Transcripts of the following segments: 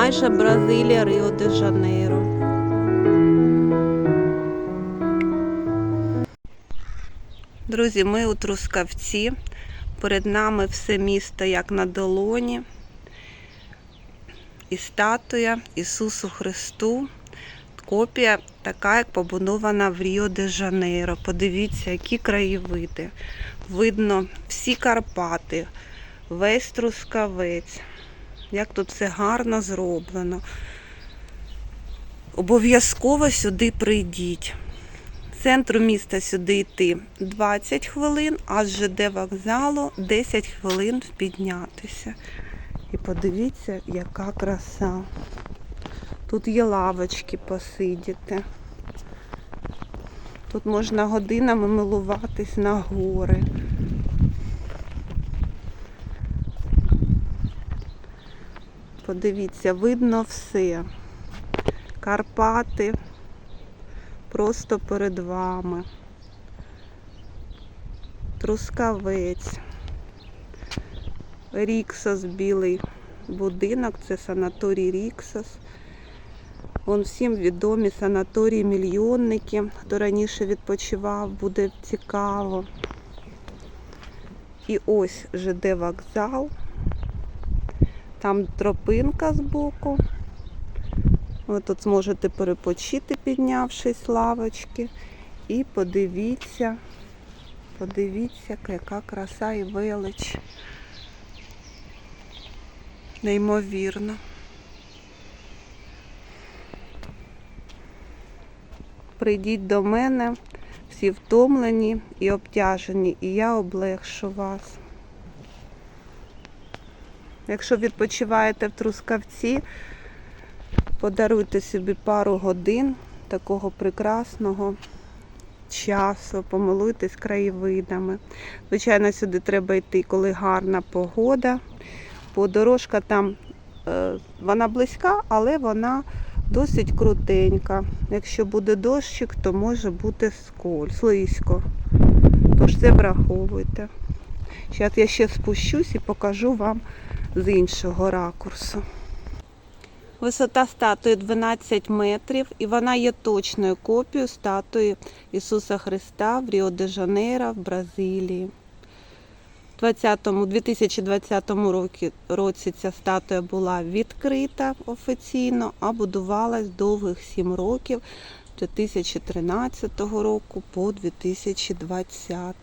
майже Бразилія, Ріо де Жанейро. Друзі, ми у Трускавці. Перед нами все місто як на долоні. І статуя Ісусу Христу. Копія така, як побудована в Ріо де Жанейро. Подивіться, які краєвиди. Видно всі Карпати, весь Трускавець. Як тут все гарно зроблено. Обов'язково сюди прийдіть. З центру міста сюди йти 20 хвилин, а з ЖД вокзалу 10 хвилин піднятися. І подивіться, яка краса. Тут є лавочки посидіти. Тут можна годинами милуватись на гори. Подивіться, видно все. Карпати просто перед вами. Трускавець. Ріксос білий будинок, це санаторій Ріксос. Вон всім відомі санаторії мільйонники. Хто раніше відпочивав, буде цікаво. І ось ЖД вокзал. Там тропинка збоку. Ви тут зможете перепочити, піднявшись лавочки. І подивіться, подивіться, яка краса і велич. Неймовірно. Прийдіть до мене, всі втомлені і обтяжені, і я облегшу вас. Якщо відпочиваєте в Трускавці, подаруйте собі пару годин такого прекрасного часу, помилуйтесь краєвидами. Звичайно, сюди треба йти, коли гарна погода. Бо дорожка там е, вона близька, але вона досить крутенька. Якщо буде дощик, то може бути сколь, слизько. Тож це враховуйте. Зараз я ще спущусь і покажу вам з іншого ракурсу. Висота статуї 12 метрів і вона є точною копією статуї Ісуса Христа в Ріо-де-Жанейро в Бразилії. У 2020 році, ця статуя була відкрита офіційно, а будувалась довгих 7 років з 2013 року по 2020.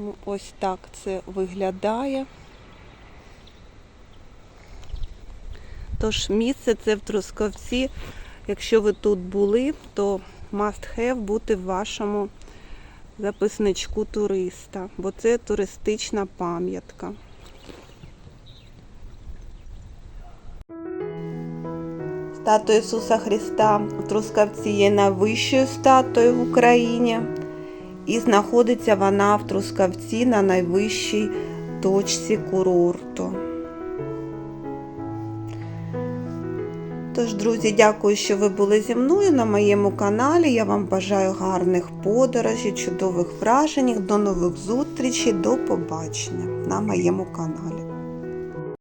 Ну, Ось так це виглядає. Тож місце це в Трускавці. Якщо ви тут були, то must have бути в вашому записничку туриста, бо це туристична пам'ятка. Статуя Ісуса Христа в Трускавці є найвищою статуєю в Україні. І знаходиться вона в Трускавці на найвищій точці курорту. Тож, друзі, дякую, що ви були зі мною на моєму каналі. Я вам бажаю гарних подорожей, чудових вражень. До нових зустрічей, до побачення на моєму каналі.